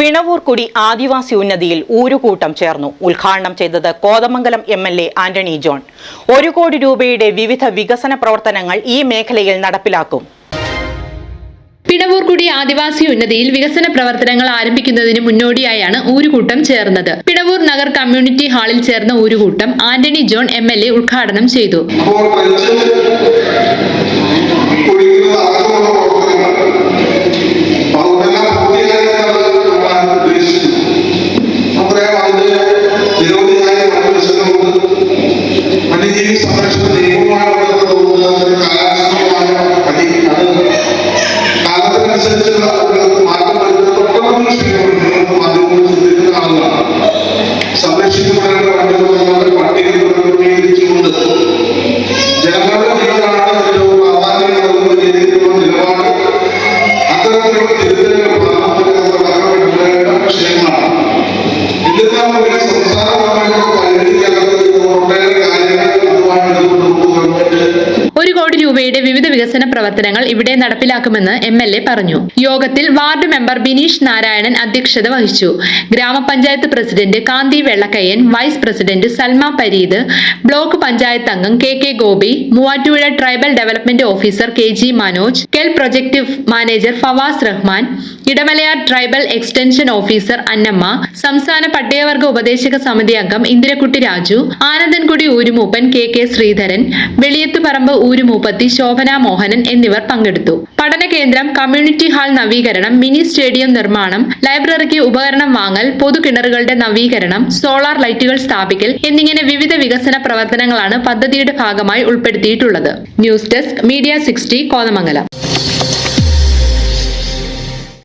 പിണവൂർക്കുടി ആദിവാസി ഉന്നതിയിൽ ഊരുകൂട്ടം ചേർന്നു. ഉദ്ഘാടനം ചെയ്തത് Kothamangalam M L A Antony John. ഒരു കോടി രൂപയുടെ വിവിധ വികസന പ്രവർത്തനങ്ങൾ ഈ മേഖലയിൽ നടപ്പിലാക്കും. പിണവൂർക്കുടി ആദിവാസി ഉന്നതിയിൽ വികസന പ്രവർത്തനങ്ങൾ ആരംഭിക്കുന്നതിന് മുന്നോടിയായാണ് ഊരുകൂട്ടം ചേർന്നത്. പിണവൂർ നഗർ കമ്മ്യൂണിറ്റി ഹാളിൽ ചേർന്ന ഊരുകൂട്ടം Antony John M L A ഉദ്ഘാടനം ചെയ്തു. രൂപയുടെ വിവിധ വികസന പ്രവർത്തനങ്ങൾ ഇവിടെ നടപ്പിലാക്കുമെന്ന് എ പറഞ്ഞു. യോഗത്തിൽ വാർഡ് മെമ്പർ ബിനീഷ് നാരായണൻ അധ്യക്ഷത വഹിച്ചു. Grama panchayat president Kanthi Vellakkayyan vice president Salma Pareed block panchayat അംഗം K K Gopi Muvattupuzha tribal development officer K G Manoj KEL project manager Fawas Rahman Idamalayar tribal extension officer Annamma സംസ്ഥാന പട്ടയവർഗ ഉപദേശക സമിതി അംഗം ഇന്ദിരക്കുട്ടി രാജു ആനന്ദൻകുടി ഊരുമൂപ്പൻ K K Sreedharan Veliyathuparambu ഊരുമൂപ്പത്തി ശോഭന മോഹനൻ എന്നിവർ പങ്കെടുത്തു. പഠന കേന്ദ്രം കമ്മ്യൂണിറ്റി ഹാൾ നവീകരണം മിനി സ്റ്റേഡിയം നിർമ്മാണം ലൈബ്രറിക്ക് ഉപകരണം വാങ്ങൽ പൊതുകിണറുകളുടെ നവീകരണം സോളാർ ലൈറ്റുകൾ സ്ഥാപിക്കൽ എന്നിങ്ങനെ വിവിധ വികസന പ്രവർത്തനങ്ങളാണ് പദ്ധതിയുടെ ഭാഗമായി ഉൾപ്പെടുത്തിയിട്ടുള്ളത്. News desk media sixty Kothamangalam.